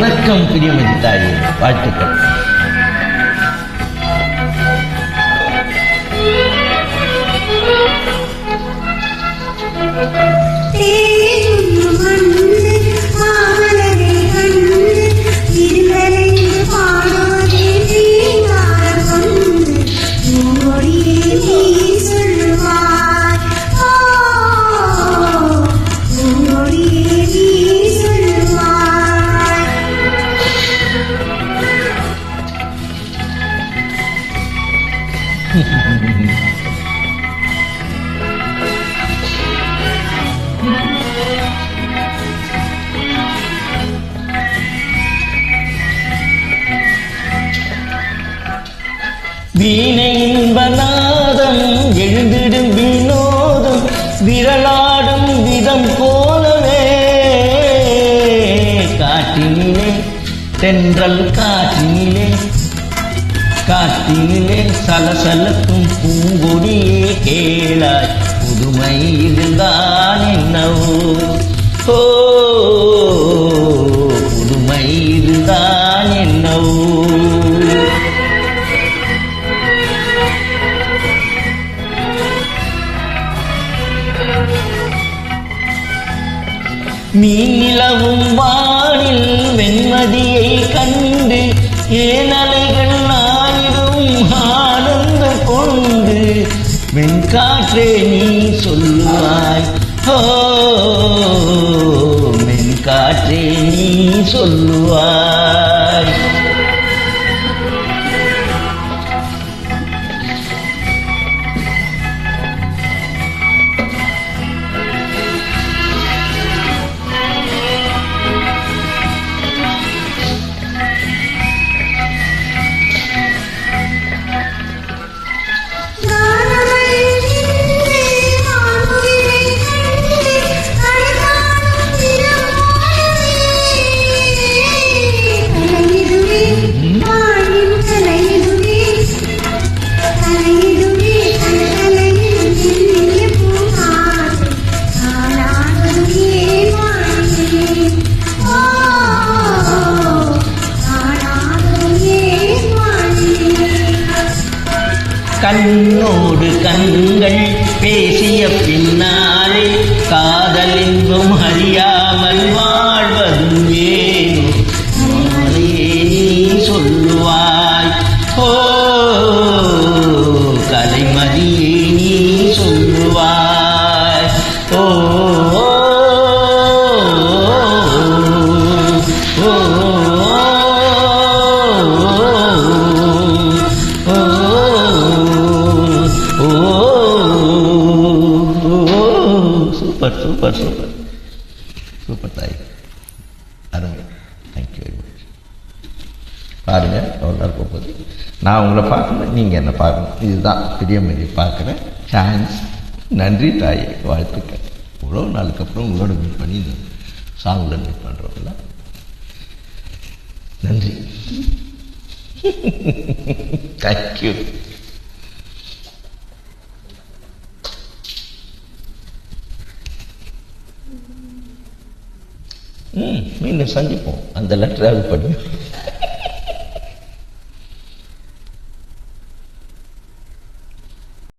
வணக்கம் பிரியமதி தாயே. வாழ்த்துக்கள். வீணை இன்பநாதம் எழுந்திடும் வினோதம் விரலாடும் விதம் போலவே. காட்டினிலே தென்றல் காட்டினிலே காட்டினிலே சலசலக்கும் பூங்கொடியே கேளாய். புதுமை இதுதான் என்னவோ? ஓ புதுமை இதுதான் என்னவோ? நீ நிலவும் வானில் வெண்மதியை கண்டு ஏனல் நீ சொல்லுவாய். ஓ மின் காற்றே நீ சொல்லுவாய். கண்ணோடு கண்கள் பேசிய பின்னாலே சூப்பர் சூப்பர் சூப்பர். சூப்பர் தாய். அருமை. தேங்க்யூ வெரி மச் பாருங்கள் எவ்வளோ நேரம் போகுது. நான் உங்களை பார்க்கணும் நீங்கள் என்ன பார்க்கணும். இதுதான் பெரிய மாதிரி பார்க்குற சான்ஸ் நன்றி தாய் வாழ்த்துக்கள். இவ்வளோ நாளுக்கு அப்புறம் உங்களோட மீட் பண்ணி இந்த சாங்கில் மீட் பண்ணுறோம்ல நன்றி. தேங்க்யூ ம் மீண்டும் சந்திப்போம். அந்த லெட்டராவது பண்ணி.